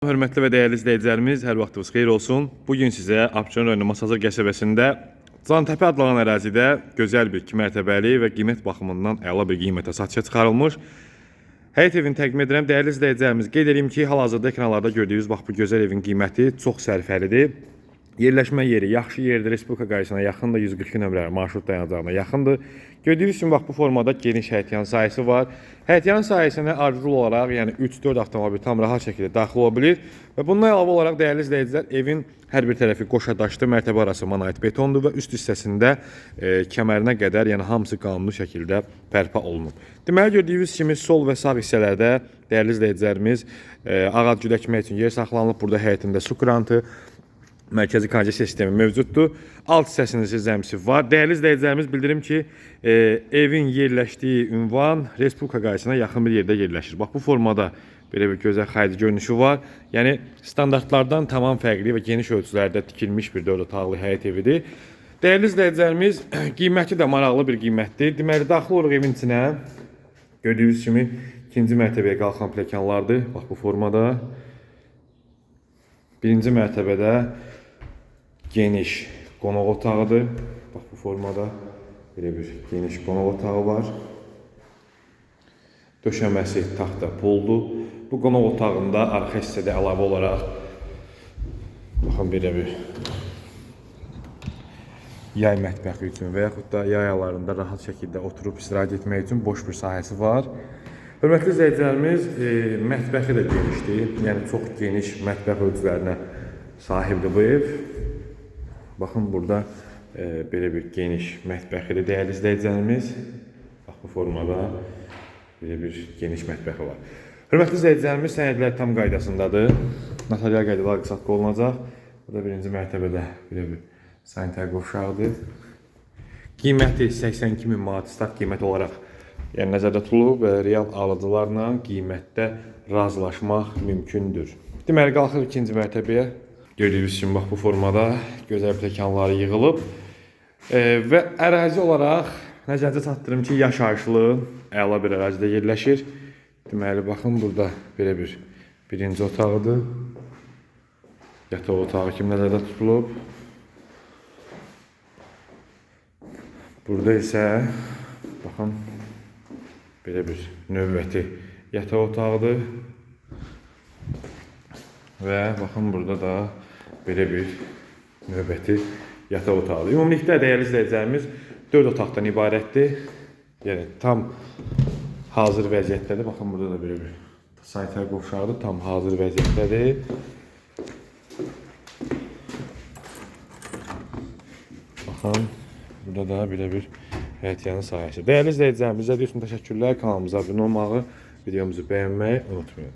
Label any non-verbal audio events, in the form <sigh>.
Hörmətli və dəyərli izləyicilərimiz, hər vaxtınız xeyir olsun. Bu gün sizə Abşeron rayonu Masazır qəsəbəsində Cantəpə adlanan ərazidə gözəl bir iki mərtəbəli və qiymət baxımından əla bir qiymətə satışa çıxarılmış Həyət evini təqdim edirəm. Dəyərli izləyicilərimiz, qeyd edirəm ki, hal-hazırda ekranlarda gördüyünüz bax bu gözəl evin qiyməti çox sərfəlidir. Yerləşmə yeri yaxşı yerdir. Respublika qarşısına yaxındır, 142 nömrəli marşrut dayanacağına yaxındır. Gördüyünüz kimi bax bu formada geniş həyətyan sahəsi var. Həyətyan sahəsinə arzu olaraq, yəni 3-4 avtomobil tam rahat şəkildə daxil ola bilər və bundan əlavə olaraq dəyərli izləyicilər, evin hər bir tərəfi qoşa daşlı, mərtəbə arası monolit betondur və üst hissəsində e, kəmərinə qədər, yəni hamısı qanunlu şəkildə bərpa olunub. Deməli gördüyünüz kimi sol və sağ hissələrdə dəyərli izləyicilərimiz e, ağac güdəkmək üçün yer saxlanılıb. Burada həyətində su krantı, mərkəzi kanalizasiya sistemi mövcuddur. Alt hissəsində isə zəmsi var. Dəyərli izləyicilərimiz bildirim ki, e, evin yerləşdiyi ünvan Respublika qarşısına yaxın bir yerdə yerləşir. Bax bu formada belə bir gözəl xarici görünüşü var. Yəni standartlardan tamam fərqli və geniş ölçülərdə tikilmiş bir 4 otaqlı həyət evidir. Dəyərli izləyicilərimiz, <clears throat> qiyməti də maraqlı bir qiymətdir. Deməli daxil oluruq evin içinə. Gördüyünüz kimi ikinci mərtəbəyə qalxan pləkanlardır. Bax bu formada. Birinci mərtəbədə geniş qonaq otağıdır. Bax bu formada belə bir geniş qonaq otağı var. Döşəməsi taxta poldur. Bu qonaq otağında arxa hissədə əlavə olaraq baxın belə bir yay mətbəxi üçün və yaxud da yay aylarında rahat şəkildə oturub istirahət etmək üçün boş bir sahəsi var. Hörmətli izləyicilərimiz, e, mətbəxi də genişdir. Yəni çox geniş mətbəx ölçülərinə sahibdir bu ev. Baxın burada e, belə bir geniş mətbəxidir dəyərli izləyicilərimiz. Bax bu formada belə bir geniş mətbəxi var. Hörmətli izləyicilərimiz, sənədlər tam qaydasındadır. Notarial qaydalar qısaltma olunacaq. Bu da birinci mərtəbədə belə bir sanitar qovşağıdır. Qiyməti 82 min manat start qiyməti olaraq yəni nəzərdə tutulub və real alıcılarla qiymətdə razılaşmaq mümkündür. Deməli qalxır ikinci mərtəbəyə. Gördüyünüz kimi bax bu formada gözəl pləkanları yığılıb. E, və ərazi olaraq nəzərinizə çatdırım ki, yaşayışlı, əla bir ərazidə yerləşir. Deməli baxın burada belə bir birinci otağıdır. Yataq otağı kimi nəzərdə tutulub. Burada isə baxın belə bir növbəti yataq otağıdır. Və baxın burada da belə bir növbəti yataq otağıdır. Ümumilikdə dəyərli izləyicilərimiz 4 otaqdan ibarətdir. Yəni tam hazır vəziyyətdədir. Baxın burada da belə bir sanitar qovşağıdır. Tam hazır vəziyyətdədir. Baxın, burada da belə bir həyətyanın sahəsi. Dəyərli izləyicilərimiz, izlədiyiniz üçün təşəkkürlər. Kanalımıza abunə olmağı, videomuzu bəyənməyi unutmayın.